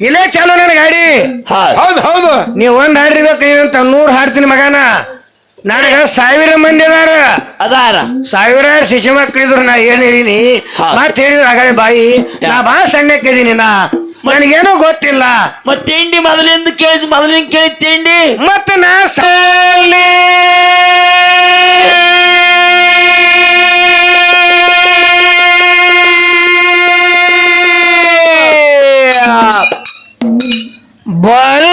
ಇಲ್ಲೇ ಚಾಲು ನನ್ನ ಗಾಡಿ. ಹೌದ್. ಹೌದು ಹೌದು. ನೀವ್ ಒಂದ್ ಹಾಡಿರ್ಬೇಕು ಏನಂತ ನೂರ್ ಹಾಡ್ತೀನಿ ಮಗನ. ನನಗ ಸಾವಿರ ಮಂದಿ ಅದಾರ. ಅದಾರ. ಸಾವಿರ ಶಿಶು ಮಕ್ಕಳಿದ್ರು ನಾ ಏನ್ ಹೇಳಿನಿ. ಮತ್ ಹೇಳಿದ್ರು ಆಗಲೇ ಬಾಯಿ. ನಾ ಬಾ ಸಣ್ಣಕ್ಕಿದೀನಿ ನಾ. ನನಗೇನು ಗೊತ್ತಿಲ್ಲ. ಮತ್ ತಿಂಡಿ ಮೊದಲಿಂದ ಕೇಳಿ ಮೊದಲಿಂದ ಕೇಳಿ ತಿಂಡಿ. ಮತ್ತೆ ನಾ ಸಾಲಿ ತಂಗಿ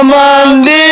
ಬಾಳ ಮಂದಿ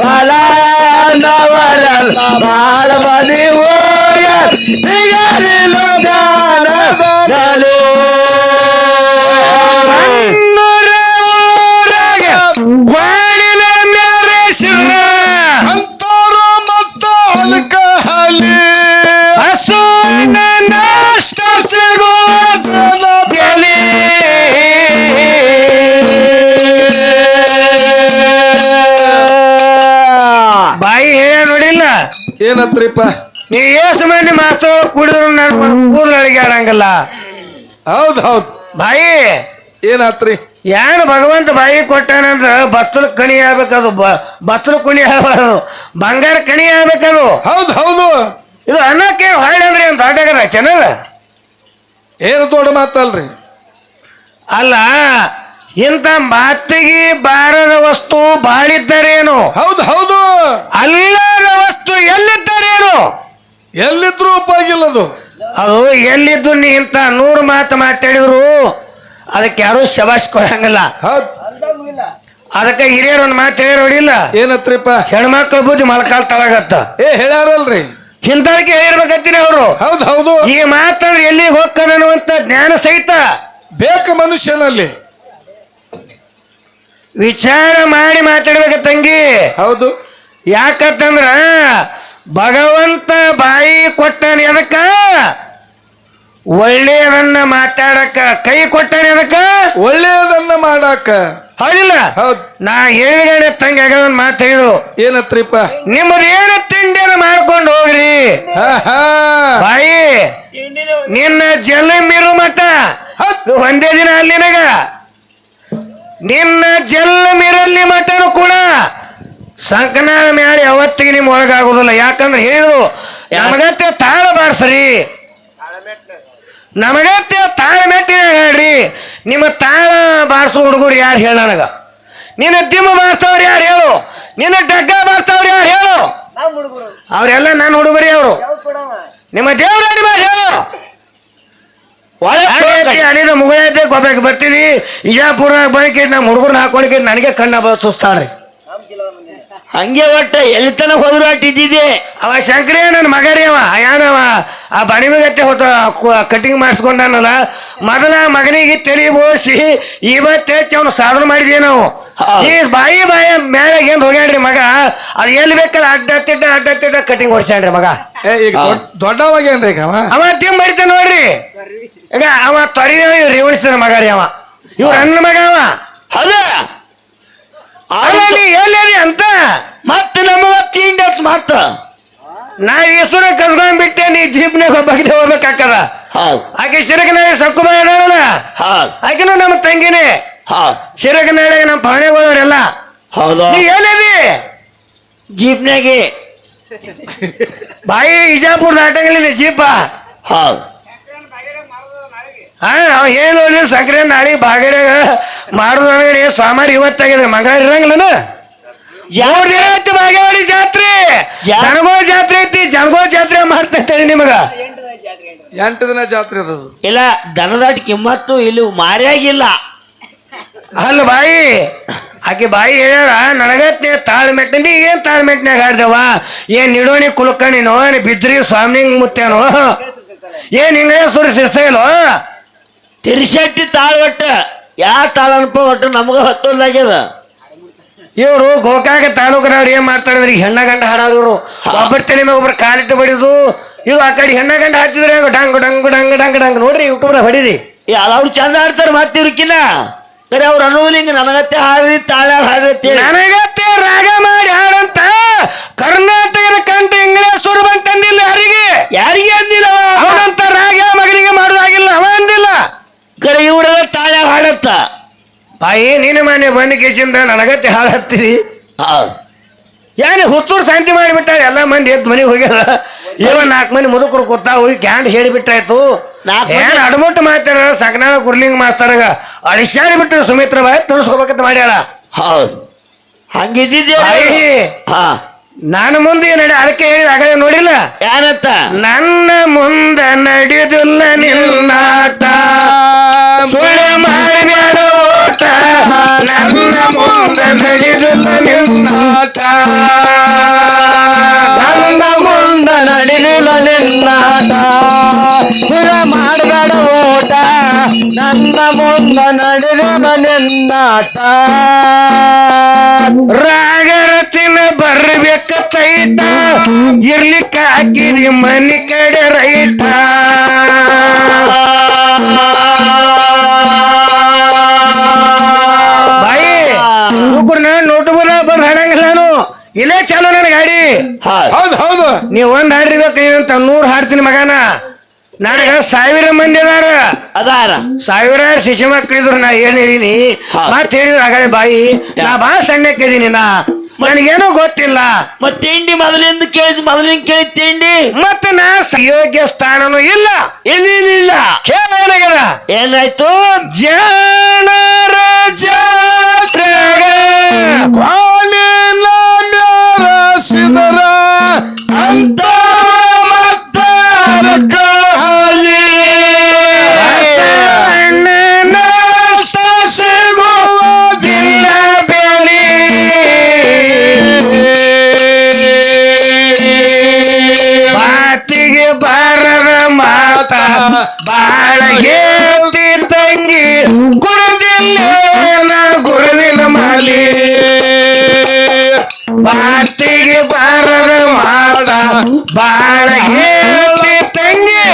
ಬಾಳ ನವರಲ್ಲ ಬಾಳ ಮಂದಿ ಹೋಗ ಸಿಗಲಿಲ್ಲ ಏನತ್ರಿಪ್ಪ? ನೀ ಎಷ್ಟು ಮಂದಿ ಮಾಸ್ತರ್ ಕುಡಿದ್ರು ನನ್ನ ಕೂದಲು ಅಳಿಗಾಡಂಗಿಲ್ಲ ಹೌದ್ ಹೌದ್. ಬಾಯಿ. ಏನಾತ್ರಿ? ಏನು ಭಗವಂತ ಬಾಯಿ ಕೊಟ್ಟಾನಂದ್ರ ಬತ್ತಲ ಕಣಿ ಆಗ್ಬೇಕದು ಬತ್ತಲ ಕುಣಿ ಆಗ್ಬಾರ್ದು. ಬಂಗಾರ ಕಣಿ ಆಗ್ಬೇಕದು. ಹೌದ್ ಹೌದು. ಇದು ಅನ್ನಕ್ಕೆ ಹೊಳ್ಳಿ ಅಂದ್ರೆ ಅಂತ ಆಟಗಾರ ಚೆನ್ನದ ಏನು ದೊಡ್ಡ ಮಾತಲ್ರಿ? ಅಲ್ಲ ಇಂಥ ಮಾತಿಗೆ ಬಾರದ ವಸ್ತು ಬಾಳಿದ್ದರೇನು? ಹೌದು ಹೌದು. ಅಲ್ಲದ ವಸ್ತು ಎಲ್ಲಿದ್ದರೇನು? ಎಲ್ಲಿದ್ರು ಉಪಯೋಗಿಲ್ಲ ಅದು ಅದು ಎಲ್ಲಿದ್ದು ನೀ ಇಂಥ ನೂರು ಮಾತು ಮಾತಾಡಿದ್ರು ಅದಕ್ಕೆ ಯಾರು ಶಬಾಷ್ ಕೊಡಂಗಿಲ್ಲ. ಹೌದು. ಅದಕ್ಕೆ ಹಿರಿಯರು ಒಂದು ಮಾತು ಹೇಳಿ ನೋಡಿಲ್ಲ ಏನತ್ರಿಪ್ಪ? ಹೆಣ್ಮಕ್ಳು ಬುದ್ಧಿ ಮೊಳಕಾಲ್ ತಳಗತ್ತ. ಏ ಹೇಳ್ಯಾರಲ್ರಿ. ಹಿಂದಕ್ಕೆ ಹೇಳಿರ್ಬೇಕತ್ತೀನಿ ಅವರು. ಹೌದು ಹೌದು. ಈ ಮಾತಾಡ್ರಿ ಎಲ್ಲಿಗೆ ಹೋಗ್ತಾನೆ ಅನ್ನುವಂತ ಜ್ಞಾನ ಸಹಿತ. ಬೇಕು ಮನುಷ್ಯನಲ್ಲಿ. ವಿಚಾರ ಮಾಡಿ ಮಾತಾಡ್ಬೇಕ ತಂಗಿ. ಹೌದು. ಯಾಕಂತಂದ್ರ ಭಗವಂತ ಬಾಯಿ ಕೊಟ್ಟಾನೆ ಅದಕ್ಕ? ಒಳ್ಳೆಯದನ್ನ ಮಾತಾಡಕ ಕೈ ಕೊಟ್ಟಾನೆ ಅದಕ್ಕ? ಒಳ್ಳೆಯದನ್ನ ಮಾಡಕ. ಹೌದಿಲ್ಲ? ಹೌದು. ನಾ ಹೇಳಿಗಡೆ ತಂಗಿ ಆಗದನ್ ಮಾತು ಹೇಳಿದ್ರು ಏನತ್ರಿಪ್ಪ? ನಿಮ್ಮದು ಏನು ತಿಂಡಿಯನ್ನು ಮಾಡ್ಕೊಂಡು ಹೋಗ್ರಿ? ಬಾಯಿ ನಿನ್ನ ಜಲ ಮೀರು ಮತ್ತ. ಒಂದೇ ದಿನ ಅಲ್ಲಿನಾಗ ನಿನ್ನ ಜಲ್ಲ ಮಿರಲಿ ಮಠನು ಕೂಡ ಸಂಕನಾದ ಮ್ಯಾಲೆ ಯಾವತ್ತಿಗೆ ನಿಮ್ ಒಳಗಾಗುದಿಲ್ಲ ಯಾಕಂದ್ರೆ ಹೇಳಿದ್ರು ನಮಗತ್ತೆ ತಾಳ ಬಾರ್ಸ್ರಿ. ನಮಗತ್ತೆ ತಾಳ ಮೆಟ್ಟಿನ ಹೇಳ್ರಿ. ನಿಮ್ಮ ತಾಳ ಬಾರ್ಸೋ ಹುಡುಗರು ಯಾರು ಹೇಳ ನನಗ. ನಿನ್ನ ದಿಮ್ಮ ಬಾರ್ಸವ್ರು ಯಾರು ಹೇಳು. ನಿನ್ನ ಡಗ್ಗ ಬಾರ್ಸವ್ರು ಯಾರು ಹೇಳು. ಅವರೆಲ್ಲ ನನ್ನ ಹುಡುಗರಿ ಅವರು. ನಿಮ್ಮ ದೇವ್ರ ಹೇಳು ಅಲ್ಲಿಂದ ಮುಗಿಯೋದೇ ಗೊಬ್ಬಕ್ಕೆ ಬರ್ತೀನಿ. ಇಜಾಪುರ ಬಳಿಕೆ ನಮ್ಮ ಹುಡುಗರನ್ನ ಹಾಕೊಳಕ್ಕೆ ನನಗೆ ಕಣ್ಣ ಸುಸ್ತಾಳ್ರಿ. ಹಂಗೆ ಒಟ್ಟ ಎಲ್ಲಿ ತನಕ ಹೋದ್ರು ಅಟ್ಟಿದ್ದೆ ಅವ ಶಂಕರೇ ನನ್ನ ಮಗರಿ ರೀ ಅವ. ಯಾನವ ಆ ಬಣಿಮಗತ್ತೆ ಹೊತ್ತ ಕಟಿಂಗ್ ಮಾಡಿಸ್ಕೊಂಡಾನಲ್ಲ. ಮೊದಲ ಮಗನಿಗೆ ತಲೆ ಬೋಸಿ ಇವತ್ತೇ ಅವನು ಸಾಧನೆ ಮಾಡಿದ್ವಿ ನಾವು. ಹಾ. ಈ ಬಾಯಿ ಬಾಯಿ ಮೇಲೆ ಏನ್ ಹೋಗ್ಯಾಡ್ರಿ ಮಗ? ಅದು ಎಲ್ಲಿ ಬೇಕಲ್ಲ ಅಡ್ಡ ತಿಡ್ಡ ಅಡ್ಡ ತಿಡ್ಡ ಕಟಿಂಗ್ ಹೊಡ್ಸ್ಯಾನ್ರಿ ಮಗ. ಏ ಈಗ ದೊಡ್ಡ ದೊಡ್ಡವಾಗೇನ್ರಿ ಈಗ ಅವ? ಬಡಿತ ನೋಡ್ರಿ. ಈಗ ಅವ ತೊರಿ ರೇವಣಿಸ್ತಾನ ಮಗ ರೀ ಅವ. ಇವ್ರ ಅಣ್ಣ ಮಗ ಅವ. ಅದ. ಅಲ್ಲ ನೀ ಎಲ್ಲಿ ಅಂತ? ಮತ್ತೆ ನಮಗ ತಿಂಡಿ ಮತ್ತ. ನಾ ಈಶ್ವರ ಕಸ್ಕೊಂಡ್ ಬಿಟ್ಟೆ ನೀ ಜೀಪ್ನಾಗ ಒಬ್ಬಕ್ಕೆ ಹೋಗ್ಬೇಕಾಕದ ಆಕೆ ಶಿರಕನಾಳಿ ಸಕ್ಕು ಮಾಡೋಣ ಆಕೆನೂ ನಮ್ಮ ತಂಗಿನೇ. ಶಿರಕನಾಳಿಗೆ ನಮ್ಮ ಎಲ್ಲ ಹೌದು. ನೀ ಎಲ್ಲಿದಿ ಜೀಪ್ನಾಗೆ ಬಾಯಿ ಇಜಾಪುರ ದಾಟಂಗಿಲ್ಲ ಜೀಪ. ಹೌದ್. ಹಾ ಅವ ಏನ್ ಸಕ್ರೆ ನಾಳೆ ಬಾಗಡ್ಯಾಗ ಮಾಡುದೇ ಸೋಮಾರ ಇವತ್ತಾಗಿದ್ರೆ ಮಂಗಳ ಇರಂಗಿಲ್ಲನ? ಆಯ್ತು ಬಾಗೇವಾಡಿ ಜಾತ್ರೆ. ಜನಗೋ ಜಾತ್ರೆ ಐತಿ ಜನಗೋ ಜಾತ್ರೆ ಮಾಡ್ತಾ ನಿಮಗ. ಎಂಟು ದಿನ ಜಾತ್ರೆ ಅದು. ಇಲ್ಲ ದನದಾಟ್ ಕಿಮ್ಮತ್ತು ಇಲ್ಲಿ ಮಾರಿಯಾಗಿಲ್ಲ. ಅಲ್ಲ ಬಾಯಿ ಆಕೆ ಬಾಯಿ ಹೇಳ್ಯಾರ ನನಗತ್ತೆ ತಾಳ್ ಮೆಟ್ಟಿನಿ ಏನ್ ತಾಳ್ ಆಡ್ದವ? ಹಾಡ್ದವ ಏನ್ ನಿಡೋಣಿ ಕುಲಕಣಿನೋ ಏನ್ ಬಿದ್ರಿ ಸ್ವಾಮಿ ಮುತ್ತೇನೋ? ಏನ್ ಹಿಂಗ ಸಿರ್ಸೈಲೋ ತಿರ್ಸಟ್ಟಿ ತಾಳ ಒಟ್ಟ ಯಾ ತಾಳ ಅನ್ಪ ಒಟ್ಟು ನಮಗ ಹತ್ತೊಂದಾಗ್ಯದ. ಇವರು ಗೋಕಾಕ ತಾಲೂಕಿನವ್ರು ಏನ್ ಮಾಡ್ತಾರೆ ಹೆಣ್ಣ ಗಂಡ ಹಾಡೋರು ಇವರು. ಒಬ್ಬರ ತಲೆ ಮೇಲೆ ಒಬ್ಬರು ಕಾಲಿಟ್ಟು ಬಡಿದು ಇವು ಆ ಕಡೆ ಹೆಣ್ಣ ಗಂಡ ಹಾಕಿದ್ರೆ ಡಂಗ ಡಂಗ್ ಡಂಗ್ ಡಂಗ್ ಡಂಗ್. ನೋಡ್ರಿ ಯೂಟ್ಯೂಬ್ ಹೊಡಿರಿ. ಅವ್ರು ಚಂದ ಆಡ್ತಾರೆ ಮತ್ತೆ ಇವ್ರಕಿನ ಸರಿ ಅವ್ರು ಅನ್ನೋದಿಲ್ಲ ಹಿಂಗೆ ನನಗತ್ತೆ ಹಾಡ್ರಿ ತಾಳ ಹಾಡ್ರಿ ನನಗತ್ತೆ ರಾಗ ಮಾಡಿ ಹಾಡಂತ. ಕರ್ನಾಟಕದ ಕಂಠ ಇಂಗ್ಲೇಶ್ವರ ಬಂತಂದಿಲ್ಲ ಯಾರಿಗೆ? ಯಾರಿಗೆ ಅಂದಿಲ್ಲ ಅವ? ಅವನಂತ ರಾಗ ಮಗನಿಗೆ ಮಾಡೋದಾಗಿಲ್ಲ ಅವ ಅಂದಿಲ್ಲ. ಕರೆ ಇವ್ರೆಲ್ಲ ತಾಳ್ಯಾಗ ಹಾಡತ್ತ. ಬಾಯಿ ನಿನ್ನ ಮನೆ ಬಂದ ಕೇಸಿಂದ ನನಗತ್ತೆ ಹಾಳತ್ತೀರಿ ಏನು ಹುತ್ತೂರು ಶಾಂತಿ ಮಾಡಿಬಿಟ್ಟ ಎಲ್ಲ ಮಂದಿ ಎದ್ದು ಮನೆಗೆ ಹೋಗ್ಯಾರ. ಇವ ನಾಲ್ಕು ಮಂದಿ ಮುದುಕರು ಕೂತಾ ಹೋಗಿ ಕ್ಯಾಂಡ್ ಹೇಳಿಬಿಟ್ಟಾಯ್ತು. ಏನ್ ಅಡ್ಮುಟ್ಟು ಮಾತಾಡ ಸಕನಾಳ ಕುರ್ಲಿಂಗ್ ಮಾಸ್ತಾರಾಗ. ಅಳಿಸಾಡಿ ಬಿಟ್ಟರು ಸುಮಿತ್ರ ಬಾಯಿ ತುಳಿಸ್ಕೋಬೇಕಂತ ಮಾಡ್ಯಾಳ. ಹೌದು. ಹಂಗಿದ್ದಿದ್ದೆ ಹಾ. ನಾನು ಮುಂದೆ ನಡಿ ಅದಕ್ಕೆ ಹೇಳಿದ ಆಗಲೇ ನೋಡಿಲ್ಲ? ಏನಂತ ನನ್ನ ಮುಂದೆ ನಡೆದಿಲ್ಲ ನಿನ್ನಾಟ ಸುಳ್ಳು ಮಾಡಬೇಡ ಓಟ. ನನ್ನ ಮುಂದೆ ನಡೆದಿಲ್ಲ ನಿನ್ನಾಟ ನನ್ನ ಮುಂದ ನಡಿಲಿಲ್ಲ ನಿನ್ನಾಟ ಸುರ ಮಾಡಬೇಡ ಓಟ. ನನ್ನ ಮುಂದ ನಡಿಲಿಲ್ಲ ನಿನ್ನಾಟ ರಾಗರತಿನ ಬರ್ಬೇಕ ತೈತ ಇರ್ಲಿಕ್ಕ ಹಾಕಿರಿ ಮನಿ ಕಡೆ ರೈತ. ಬಾಯಿ ಹುಡುಗರ್ನ ಬಂದ್ ನಾನು. ಇಲ್ಲೇ ಚಾಲು ನನ್ನ ಗಾಡಿ. ಹೌದ್ ಹೌದು ಹೌದು. ನೀವ್ ಒಂದ್ ಹಾಡಿರ್ಬೇಕು ಏನಂತ ನೂರ್ ಹಾಡ್ತೀನಿ ಮಗನ. ನನಗ ಸಾವಿರ ಮಂದಿ ಅದಾರ. ಅದಾರ. ಸಾವಿರಾರು ಶಿಶು ಮಕ್ಕಳಿದ್ರು ನಾ ಏನ್ ಹೇಳಿನಿ. ಮತ್ತೆ ಮತ್ ಹೇಳಿದ್ರು ಹಾಗಾದ್ರೆ ಬಾಯಿ ನಾ ಬಾ ಸಣ್ಣಕ್ಕಿದೀನಿ ನಾ. ನನಗೇನೋ ಗೊತ್ತಿಲ್ಲ. ಮತ್ ತಿಂಡಿ ಮೊದಲಿಂದ ಕೇಳಿದ್ ಮೊದಲಿಂದ ಕೇಳಿ ತಿಂಡಿ? ಮತ್ತೆ ನಾ ಸಯೋಗ್ಯ ಯೋಗ್ಯ ಸ್ಥಾನನೂ ಇಲ್ಲ. ಇಲ್ಲ ಕೇಳೋಣಗದ ಏನಾಯ್ತು? ಜನರ ಜಾತ್ರೆಗ ಕಾಲಿನ ಮ್ಯಾರಸಿದರ ಅಂತರ ಮಾತ ಬಾಳ ಹೇಳ್ತಿ ತಂಗಿ ಗುರುದಿಲ್ಲ ನಾ ಗುರುವಿನ ಮಾಲಿ. ಬಾತಿಗೆ ಬಾರದ ಮಾಡ ಬಾಳ ಹೇಳ್ತಿ ತಂಗಿ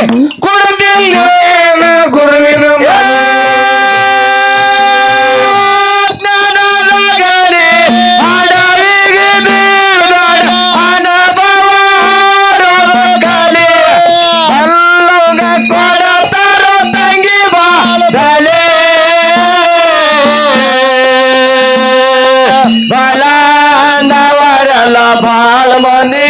Allah ne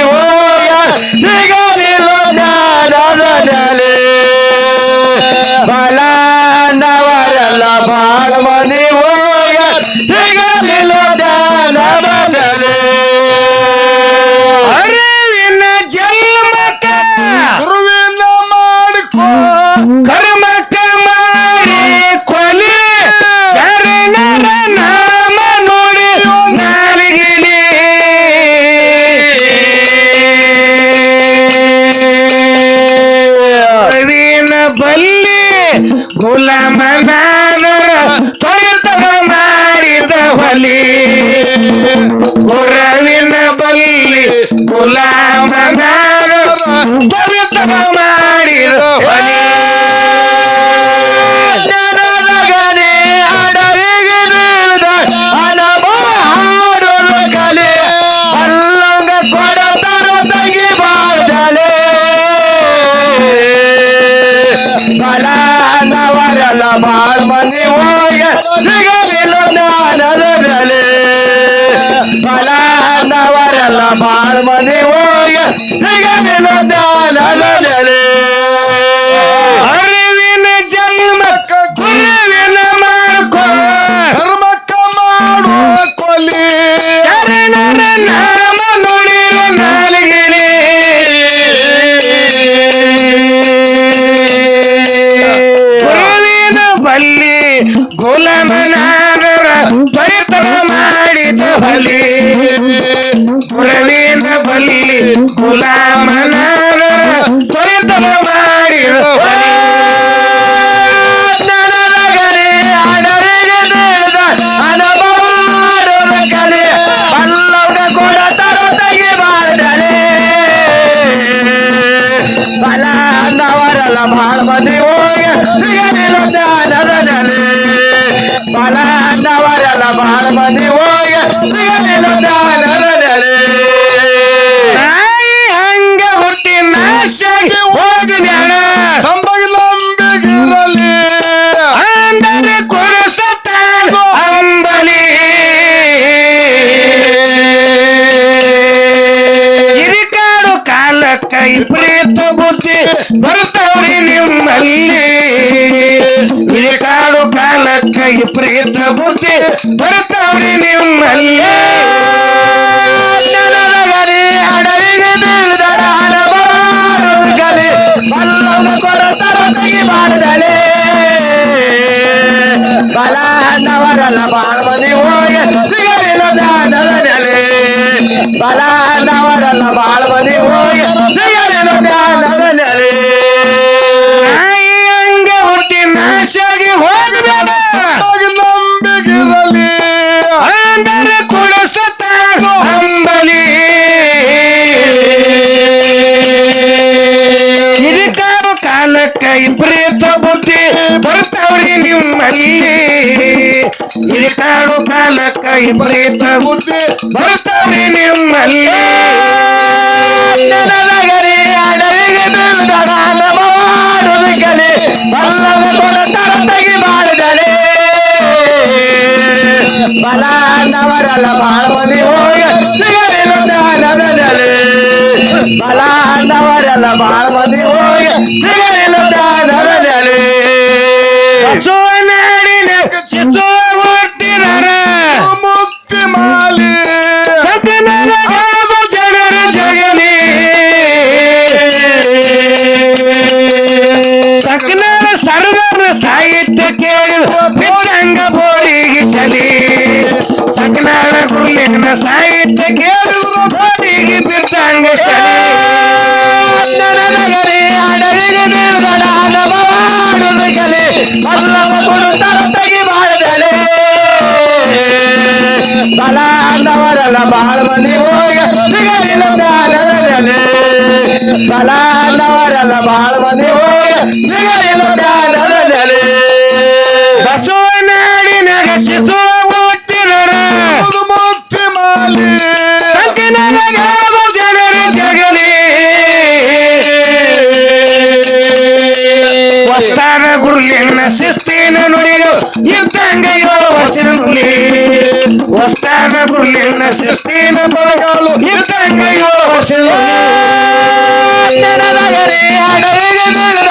গোলাম ಬಾಳ್ ಮನೆ ಹೋಗ ಸಿಗಲಿಲ್ಲ ಮದಿವಾಯ ತಾಯಿ ಹಂಗ ಹುಟ್ಟಿ ನಾಶ ಹೋಗಿ ಜ್ಞಾನ ಸಂಬಗಿಲಂಬಿಗಿರಲಿ ಅಂಬಲಿ ಕೊಡಿಸುತ್ತ ಅಂಬಲಿ. ಹಿರಿಕಾಡು ಕಾಲಕ್ಕ ಇಬ್ರೀತ ಬುದ್ಧಿ ಬರ್ತವ್ರಿ ನಿಮ್ಮಲ್ಲಿ. ಹಿರಿಕಾಡು ಕಾಲಕ್ಕೆ ಇಬ್ರೀತ ಬುದ್ಧಿ ಪ್ರೀತ ಬುದ್ಧಿ ಬರ್ತವೆ ನಿಮ್ಮಲ್ಲಿ ಬಲಾಂದವರಲ್ಲ ಬಾಳ ಮಂದಿ ಹೋಗ ದಾನದಲ್ಲಿ ಬಲಾಂದವರಲ್ಲ ಬಾಳ ಮಂದಿ ಹೋಗ ಸಿಗಲಿಲ್ಲ ದಾನದಲ್ಲಿ ಶಿಶು ನನ್ನ ಸಾಹಿತ್ಯ ಕೇಳುವ ಕೋಟಿಗೆ ಬಿರ್ತಾಂಗ ಬಸವಣ್ಣ ಸ್ಥಾನ ಗುರುಲಿನ ಶಿಸ್ತಿನ ನುಡಿಯು ಇದ್ದಂಗ ಏಳು ವಚನ ನುಲಿ ಶಿಸ್ತಿನ ಬರಗಾಲು ಇದ್ದಂಗ ಏಳು ವಚನ ಹಾಡರಿಗೆ